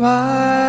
Why?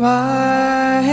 Waheguru